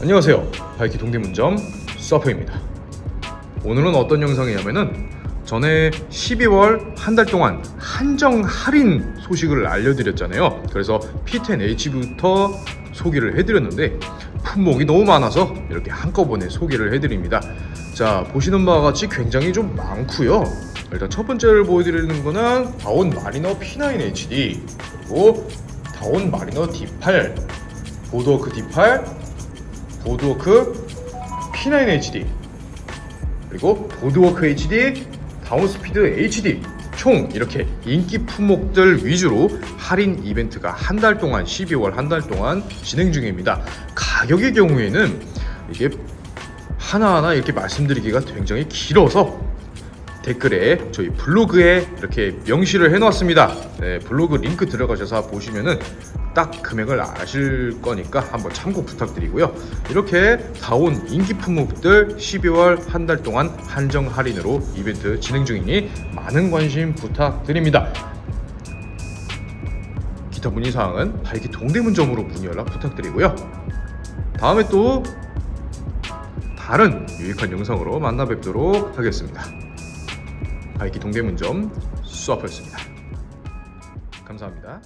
안녕하세요. 바이키 동대문점 서퍼입니다. 오늘은 어떤 영상이냐면은 전에 12월 한 달 동안 한정 할인 소식을 알려드렸잖아요. 그래서 P10H부터 소개를 해드렸는데 품목이 너무 많아서 이렇게 한꺼번에 소개를 해드립니다. 자 보시는 바와 같이 굉장히 좀 많고요. 일단 첫 번째를 보여드리는 거는 다온 마리너 P9 HD 그리고 다온 마리너 D8 보드워크 D8 보드워크 P9 HD 그리고 보드워크 HD, 다운스피드 HD 총 이렇게 인기 품목들 위주로 할인 이벤트가 한 달 동안 12월 한 달 동안 진행 중입니다. 가격의 경우에는 이게 하나하나 이렇게 말씀드리기가 굉장히 길어서 댓글에 저희 블로그에 이렇게 명시를 해놓았습니다. 네, 블로그 링크 들어가셔서 보시면은 딱 금액을 아실 거니까 한번 참고 부탁드리고요. 이렇게 다온 인기 품목들 12월 한 달 동안 한정 할인으로 이벤트 진행 중이니 많은 관심 부탁드립니다. 기타 문의 사항은 바이키 동대문점으로 문의 연락 부탁드리고요. 다음에 또 다른 유익한 영상으로 만나 뵙도록 하겠습니다. 바이키 동대문점 수업이었습니다. 감사합니다.